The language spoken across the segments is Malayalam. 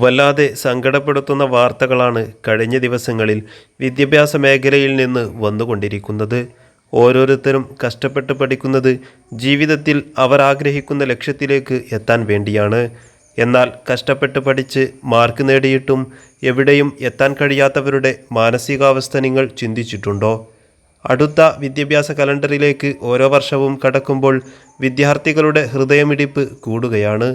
വല്ലാതെ സങ്കടപ്പെടുത്തുന്ന വാർത്തകളാണ് കഴിഞ്ഞ ദിവസങ്ങളിൽ വിദ്യാഭ്യാസ മേഖലയിൽ നിന്ന് വന്നുകൊണ്ടിരിക്കുന്നത്. ഓരോരുത്തരും കഷ്ടപ്പെട്ട് പഠിക്കുന്നത് ജീവിതത്തിൽ അവർ ആഗ്രഹിക്കുന്ന ലക്ഷ്യത്തിലേക്ക് എത്താൻ വേണ്ടിയാണ്. എന്നാൽ കഷ്ടപ്പെട്ട് പഠിച്ച് മാർക്ക് നേടിയിട്ടും എവിടെയും എത്താൻ കഴിയാത്തവരുടെ മാനസികാവസ്ഥ നിങ്ങൾ ചിന്തിച്ചിട്ടുണ്ടോ? അടുത്ത വിദ്യാഭ്യാസ കലണ്ടറിലേക്ക് ഓരോ വർഷവും കടക്കുമ്പോൾ വിദ്യാർത്ഥികളുടെ ഹൃദയമിടിപ്പ് കൂടുകയാണ്.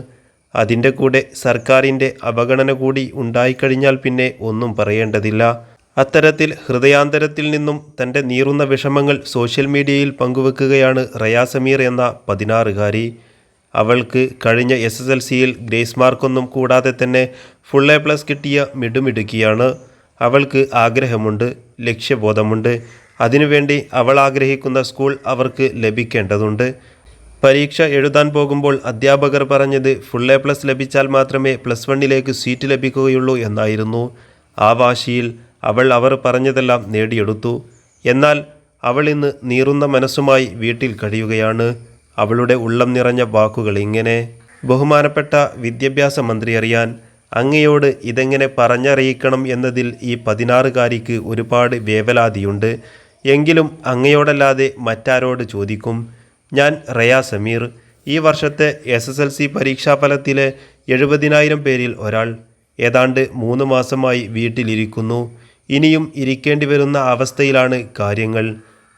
അതിന്റെ കൂടെ സർക്കാരിന്റെ അവഗണന കൂടി ഉണ്ടായിക്കഴിഞ്ഞാൽ പിന്നെ ഒന്നും പറയേണ്ടതില്ല. അത്തരത്തിൽ ഹൃദയാന്തരത്തിൽ നിന്നും തന്റെ നീറുന്ന വിഷമങ്ങൾ സോഷ്യൽ മീഡിയയിൽ പങ്കുവെക്കുകയാണ് റയാസമീർ എന്ന പതിനാറുകാരി. അവൾക്ക് കഴിഞ്ഞ എസ് എസ് എൽ സിയിൽ ഗ്രേസ് മാർക്കൊന്നും കൂടാതെ തന്നെ ഫുൾ എ പ്ലസ് കിട്ടിയ മിടുമിടുക്കിയാണ്. അവൾക്ക് ആഗ്രഹമുണ്ട് ലക്ഷ്യബോധമുണ്ട്. അതിനുവേണ്ടി അവൾ ആഗ്രഹിക്കുന്ന സ്കൂൾ അവർക്ക് ലഭിക്കേണ്ടതുണ്ട്. പരീക്ഷ എഴുതാൻ പോകുമ്പോൾ അധ്യാപകർ പറഞ്ഞത് ഫുൾ എ പ്ലസ് ലഭിച്ചാൽ മാത്രമേ പ്ലസ് വണ്ണിലേക്ക് സീറ്റ് ലഭിക്കുകയുള്ളൂ എന്നായിരുന്നു. ആ വാശിയിൽ അവൾ അവർ പറഞ്ഞതെല്ലാം നേടിയെടുത്തു. എന്നാൽ അവൾ ഇന്ന് നീറുന്ന മനസ്സുമായി വീട്ടിൽ കഴിയുകയാണ്. അവളുടെ ഉള്ളം നിറഞ്ഞ വാക്കുകൾ ഇങ്ങനെ ബഹുമാനപ്പെട്ട വിദ്യാഭ്യാസ മന്ത്രി അറിയാൻ അങ്ങയോട് ഇതെങ്ങനെ പറഞ്ഞറിയിക്കണം എന്നതിൽ ഈ പതിനാറുകാരിക്ക് ഒരുപാട് വേവലാതിയുണ്ട്. എങ്കിലും അങ്ങയോടല്ലാതെ മറ്റാരോട് ചോദിക്കും. ഞാൻ റയാ സമീർ. ഈ വർഷത്തെ എസ് എസ് എൽ സി പരീക്ഷാഫലത്തിലെ എഴുപതിനായിരം പേരിൽ ഒരാൾ. ഏതാണ്ട് മൂന്ന് മാസമായി വീട്ടിലിരിക്കുന്നു. ഇനിയും ഇരിക്കേണ്ടി വരുന്ന അവസ്ഥയിലാണ് കാര്യങ്ങൾ.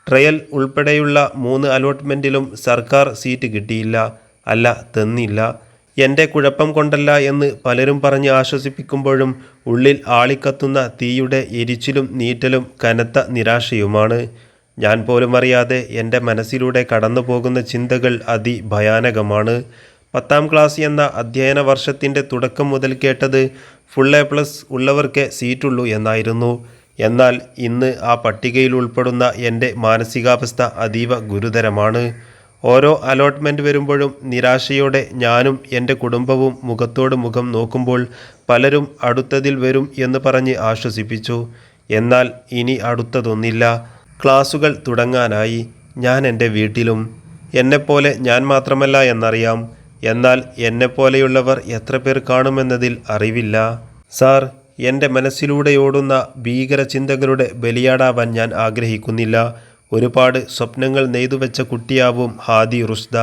ട്രയൽ ഉൾപ്പെടെയുള്ള മൂന്ന് അലോട്ട്മെന്റിലും സർക്കാർ സീറ്റ് കിട്ടിയില്ല. അല്ല തന്നില്ല. എന്റെ കുഴപ്പം കൊണ്ടല്ല എന്ന് പലരും പറഞ്ഞ് ആശ്വസിപ്പിക്കുമ്പോഴും ഉള്ളിൽ ആളിക്കത്തുന്ന തീയുടെ എരിച്ചിലും നീറ്റലും കനത്ത നിരാശയുമാണ്. ഞാൻ പോലും അറിയാതെ എന്റെ മനസ്സിലൂടെ കടന്നു പോകുന്ന ചിന്തകൾ അതിഭയാനകമാണ്. പത്താം ക്ലാസ് എന്ന അധ്യയന വർഷത്തിന്റെ തുടക്കം മുതൽ കേട്ടത് ഫുൾ എ പ്ലസ് ഉള്ളവർക്കേ സീറ്റുള്ളൂ എന്നായിരുന്നു. എന്നാൽ ഇന്ന് ആ പട്ടികയിൽ ഉൾപ്പെടുന്ന എന്റെ മാനസികാവസ്ഥ അതീവ ഗുരുതരമാണ്. ഓരോ അലോട്ട്മെന്റ് വരുമ്പോഴും നിരാശയോടെ ഞാനും എന്റെ കുടുംബവും മുഖത്തോട് മുഖം നോക്കുമ്പോൾ പലരും അടുത്തതിൽ വരും എന്ന് പറഞ്ഞ് ആശ്വസിപ്പിച്ചു. എന്നാൽ ഇനി അടുത്തതൊന്നില്ല. ക്ലാസുകൾ തുടങ്ങാനായി ഞാൻ എന്റെ വീട്ടിലും എന്നെപ്പോലെ ഞാൻ മാത്രമല്ല എന്നറിയാം. എന്നാൽ എന്നെപ്പോലെയുള്ളവർ എത്ര പേർ കാണുമെന്നതിൽ അറിവില്ല. സാർ എന്റെ മനസ്സിലൂടെ ഓടുന്ന ഭീകര ചിന്തകളുടെ ബലിയാടാവാൻ ഞാൻ ആഗ്രഹിക്കുന്നില്ല. ഒരുപാട് സ്വപ്നങ്ങൾ നെയ്തുവെച്ച കുട്ടിയാവും ഹാദി റുഷ്ദ.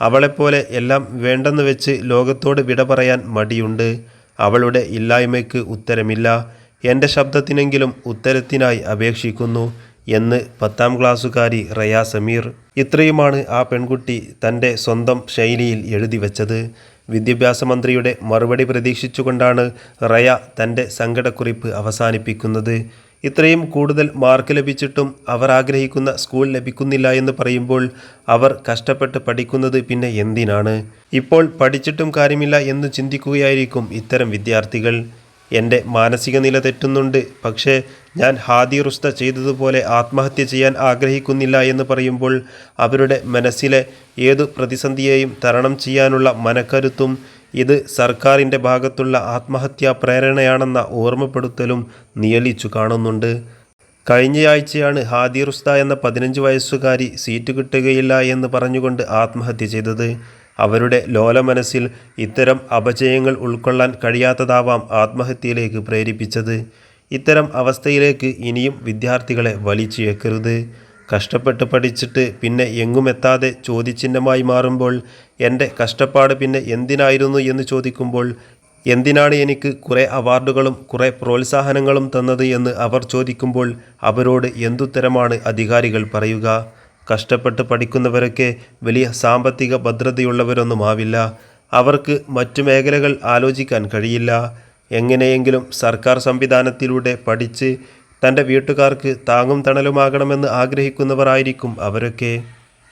അവളെപ്പോലെ എല്ലാം വേണ്ടെന്ന് വെച്ച് ലോകത്തോട് വിട പറയാൻ മടിയുണ്ട്. അവളുടെ ഇല്ലായ്മയ്ക്ക് ഉത്തരമില്ല. എന്റെ ശബ്ദത്തിനെങ്കിലും ഉത്തരത്തിനായി അപേക്ഷിക്കുന്നു. എന്ന് പത്താം ക്ലാസ്സുകാരി റയ സമീർ ഇത്രയുമാണ് ആ പെൺകുട്ടി തന്റെ സ്വന്തം ശൈലിയിൽ എഴുതി വച്ചത്. വിദ്യാഭ്യാസ മന്ത്രിയുടെ മറുപടി പ്രതീക്ഷിച്ചുകൊണ്ടാണ് റയ തന്റെ സങ്കടക്കുറിപ്പ് അവസാനിപ്പിക്കുന്നത്. ഇത്രയും കൂടുതൽ മാർക്ക് ലഭിച്ചിട്ടും അവർ ആഗ്രഹിക്കുന്ന സ്കൂൾ ലഭിക്കുന്നില്ല എന്ന് പറയുമ്പോൾ അവർ കഷ്ടപ്പെട്ട് പഠിക്കുന്നത് പിന്നെ എന്തിനാണ്? ഇപ്പോൾ പഠിച്ചിട്ടും കാര്യമില്ല എന്ന് ചിന്തിക്കുകയായിരിക്കും ഇത്തരം വിദ്യാർത്ഥികൾ. എന്റെ മാനസിക നില തെറ്റുന്നുണ്ട്. പക്ഷേ ഞാൻ ഹാദി റുസ്ത ചെയ്തതുപോലെ ആത്മഹത്യ ചെയ്യാൻ ആഗ്രഹിക്കുന്നില്ല എന്ന് പറയുമ്പോൾ അവരുടെ മനസ്സിലെ ഏതു പ്രതിസന്ധിയെയും തരണം ചെയ്യാനുള്ള മനക്കരുത്തും ഇത് സർക്കാരിന്റെ ഭാഗത്തുള്ള ആത്മഹത്യാ പ്രേരണയാണെന്ന ഓർമ്മപ്പെടുത്തലും നിയലിച്ചു കാണുന്നുണ്ട്. കഴിഞ്ഞയാഴ്ചയാണ് ഹാദി റുസ്ത എന്ന പതിനഞ്ച് വയസ്സുകാരി സീറ്റ് കിട്ടുകയില്ല എന്ന് പറഞ്ഞുകൊണ്ട് ആത്മഹത്യ ചെയ്തത്. അവരുടെ ലോല മനസ്സിൽ ഇത്തരം അപജയങ്ങൾ ഉൾക്കൊള്ളാൻ കഴിയാത്തതാവാം ആത്മഹത്യയിലേക്ക് പ്രേരിപ്പിച്ചത്. ഇത്തരം അവസ്ഥയിലേക്ക് ഇനിയും വിദ്യാർത്ഥികളെ വലിച്ചിഴക്കരുത്. കഷ്ടപ്പെട്ട് പഠിച്ചിട്ട് പിന്നെ എങ്ങുമെത്താതെ ചോദ്യചിഹ്നമായി മാറുമ്പോൾ എന്റെ കഷ്ടപ്പാട് പിന്നെ എന്തിനായിരുന്നു എന്ന് ചോദിക്കുമ്പോൾ എന്തിനാണ് എനിക്ക് കുറേ അവാർഡുകളും കുറേ പ്രോത്സാഹനങ്ങളും തന്നത് എന്ന് അവർ ചോദിക്കുമ്പോൾ അവരോട് എന്തുത്തരമാണ് അധികാരികൾ പറയുക? കഷ്ടപ്പെട്ട് പഠിക്കുന്നവരൊക്കെ വലിയ സാമ്പത്തിക ഭദ്രതയുള്ളവരൊന്നും ആവില്ല. അവർക്ക് മറ്റു മേഖലകൾ ആലോചിക്കാൻ കഴിയില്ല. എങ്ങനെയെങ്കിലും സർക്കാർ സംവിധാനത്തിലൂടെ പഠിച്ച് തന്റെ വീട്ടുകാർക്ക് താങ്ങും തണലുമാകണമെന്ന് ആഗ്രഹിക്കുന്നവരായിരിക്കും അവരൊക്കെ.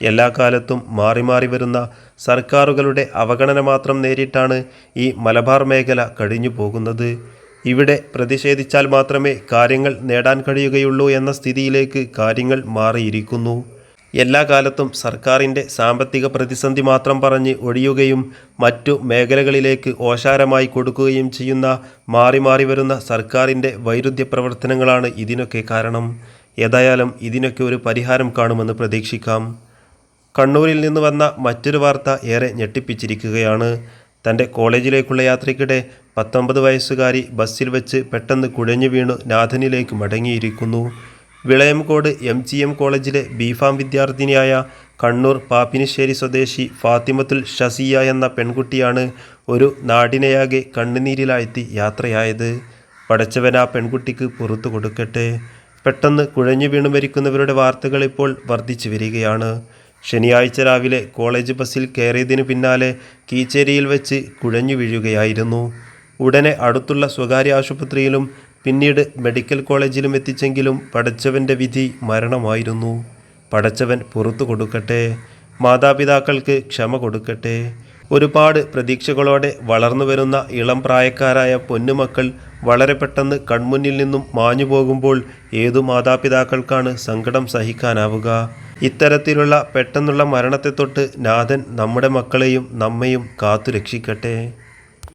എല്ലാ കാലത്തും മാറി മാറി വരുന്ന സർക്കാരുകളുടെ അവഗണന മാത്രം നേരിട്ടാണ് ഈ മലബാർ മേഖല കഴിഞ്ഞു പോകുന്നത്. ഇവിടെ പ്രതിഷേധിച്ചാൽ മാത്രമേ കാര്യങ്ങൾ നേടാൻ കഴിയുകയുള്ളൂ എന്ന സ്ഥിതിയിലേക്ക് കാര്യങ്ങൾ മാറിയിരിക്കുന്നു. എല്ലാ കാലത്തും സർക്കാരിന്റെ സാമ്പത്തിക പ്രതിസന്ധി മാത്രം പറഞ്ഞ് ഒഴിയുകയും മറ്റു മേഖലകളിലേക്ക് ഓശാരമായി കൊടുക്കുകയും ചെയ്യുന്ന മാറി മാറി വരുന്ന സർക്കാരിന്റെ വൈരുദ്ധ്യ പ്രവർത്തനങ്ങളാണ് ഇതിനൊക്കെ കാരണം. ഏതായാലും ഇതിനൊക്കെ ഒരു പരിഹാരം കാണുമെന്ന് പ്രതീക്ഷിക്കാം. കണ്ണൂരിൽ നിന്ന് വന്ന മറ്റൊരു വാർത്ത ഏറെ ഞെട്ടിപ്പിച്ചിരിക്കുകയാണ്. തന്റെ കോളേജിലേക്കുള്ള യാത്രയ്ക്കിടെ പത്തൊമ്പത് വയസ്സുകാരി ബസ്സിൽ വെച്ച് പെട്ടെന്ന് കുഴഞ്ഞു വീണു നാഥനിലേക്ക് മടങ്ങിയിരിക്കുന്നു. വിളയംകോട് എം ജി എം കോളേജിലെ ബിഫാം വിദ്യാർത്ഥിനിയായ കണ്ണൂർ പാപ്പിനിശ്ശേരി സ്വദേശി ഫാത്തിമത്തുൽ ഷസിയ എന്ന പെൺകുട്ടിയാണ് ഒരു നാടിനെയാകെ കണ്ണുനീരിലായെത്തി യാത്രയായത്. പടച്ചവൻ പെൺകുട്ടിക്ക് പുറത്തു കൊടുക്കട്ടെ. പെട്ടെന്ന് കുഴഞ്ഞു വീണു മരിക്കുന്നവരുടെ വാർത്തകൾ ഇപ്പോൾ വർദ്ധിച്ചു വരികയാണ്. ശനിയാഴ്ച രാവിലെ കോളേജ് ബസ്സിൽ കയറിയതിനു പിന്നാലെ കീച്ചേരിയിൽ വെച്ച് കുഴഞ്ഞു വീഴുകയായിരുന്നു. ഉടനെ അടുത്തുള്ള സ്വകാര്യ ആശുപത്രിയിലും പിന്നീട് മെഡിക്കൽ കോളേജിലും എത്തിച്ചെങ്കിലും പടച്ചവന്റെ വിധി മരണമായിരുന്നു. പടച്ചവൻ പുറത്തു കൊടുക്കട്ടെ മാതാപിതാക്കൾക്ക് ക്ഷമ കൊടുക്കട്ടെ. ഒരുപാട് പ്രതീക്ഷകളോടെ വളർന്നു വരുന്ന ഇളം പ്രായക്കാരായ പൊന്നുമക്കൾ വളരെ പെട്ടെന്ന് കൺമുന്നിൽ നിന്നും മാഞ്ഞു പോകുമ്പോൾ ഏതു മാതാപിതാക്കൾക്കാണ് സങ്കടം സഹിക്കാനാവുക? ഇത്തരത്തിലുള്ള പെട്ടെന്നുള്ള മരണത്തെ തൊട്ട് നാഥൻ നമ്മുടെ മക്കളെയും നമ്മയും കാത്തു രക്ഷിക്കട്ടെ